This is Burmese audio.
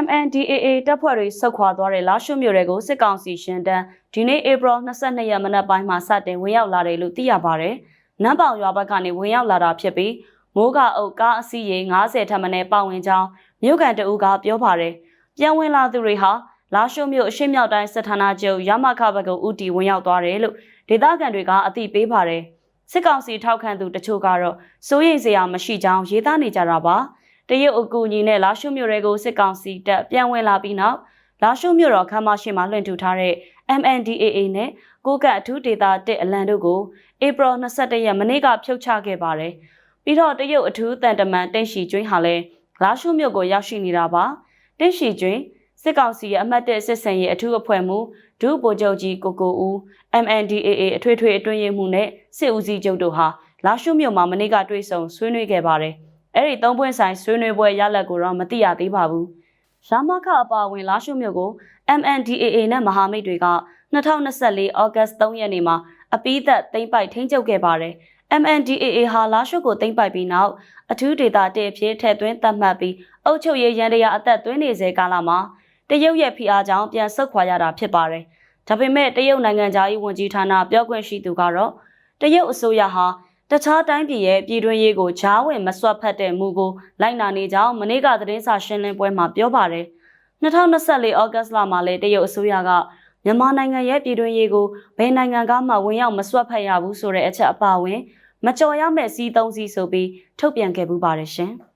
MNDAA တပ်ဖွဲ့တွေဆုတ်ခွာသွားတဲ့လာရှုမြို့တွေကိုစစ်ကောင်စီရှင်တန်းဒီနေ့ဧပြီ22ရက်မနက်ပိုင်းမှာစတင်ဝင်ရောက်လာတယ်လို့သိရပါတယ်။နန်းပေါင်ရွာဘက်ကနေဝင်ရောက်လာတာဖြစ်ပြီးမိုးကအုပ်ကားအစီးရေ90ထပ်မံပါဝင်ကြောင်းမြို့ကန်တအူးကပြောပါတယ်။ပြန်ဝင်လာသူတွေဟာလာရှုမြို့အရှိမြောက်တိုင်းစစ်ဌာနချုပ်ရမခဘက်ကိုဥတီဝင်ရောက်သွားတယ်လို့ဒေသခံတွေကအသိပေးပါတယ်။စစ်ကောင်စီထောက်ခံသူတချို့ကတော့စိုးရိမ်စရာမရှိကြောင်းရေးသားနေကြတာပါ။ တရုတ်အကူအညီနဲ့လာရှုမြို့တွေကိုစစ်ကောင်စီတပ်ပြန်ဝင်လာပြီးနောက်လာရှုမြို့တော်ခမ်းမရှိမှာလွှင့်ထူထားတဲ့ MNDAA နဲ့ကိုကတ်အထူးဒေတာ1အလံတို့ကိုဧပြီ22ရက်မနေ့ကဖြုတ်ချခဲ့ပါတယ်။ပြီးတော့တရုတ်အထူးတန်တမန်တင့်ရှီကျွင်းဟာလည်းလာရှုမြို့ကိုရောက်ရှိနေတာပါ။တင့်ရှီကျွင်းစစ်ကောင်စီရဲ့အမတ်တဲ့စစ်စင်ရေးအထူးအဖွဲ့မှဒုဗိုလ်ချုပ်ကြီးကိုကိုဦး MNDAA အထွေထွေအတွင်းရေးမှူးနဲ့စစ်ဦးစီးချုပ်တို့ဟာလာရှုမြို့မှာမနေ့ကတွေ့ဆုံဆွေးနွေးခဲ့ပါတယ်။ အဲ့ဒီသုံးပွင့်ဆိုင်ဆွေးနွေးပွဲရလဒ်ကိုတော့မသိရသေးပါဘူး။ရမခအပါအဝင်လာရှုမြို့ကို MNDAA နဲ့မဟာမိတ်တွေက2024ဩဂတ်3ရက်နေ့မှာအပိသက်သိမ့်ပိုက်ထိန်းချုပ်ခဲ့ပါတယ်။ MNDAA ဟာလာရှုကိုသိမ့်ပိုက်ပြီးနောက်အထူးဒေတာတဲ့အဖြစ်ထည့်သွင်းသတ်မှတ်ပြီးအုပ်ချုပ်ရေးရန်တရားအသက်သွင်းနေစေကာလမှာတရုတ်ရဲ့ဖိအားကြောင့်ပြန်ဆုတ်ခွာရတာဖြစ်ပါတယ်။ဒါပေမဲ့တရုတ်နိုင်ငံသားရေးဝန်ကြီးဌာနပြောခွင့်ရှိသူကတော့တရုတ်အစိုးရဟာ တခြားတိုင်းပြည်ရဲ့ပြည်တွင်းရေးကိုဂျားဝင်မဆွတ်ဖက်တဲ့မူကိုလိုက်နာနေကြောင်းမနေ့ကသတင်းစာရှင်းလင်းပွဲမှာပြောပါတယ်။2024ဩဂတ်လမှာလည်းတရုတ်အစိုးရကမြန်မာနိုင်ငံရဲ့ပြည်တွင်းရေးကိုဘယ်နိုင်ငံကမှဝင်ရောက်မဆွတ်ဖက်ရဘူးဆိုတဲ့အချက်အပါအဝင် မကြော်ရမဲ့စီးသုံးစီးဆိုပြီးထုတ်ပြန်ခဲ့ပူပါတယ်ရှင်။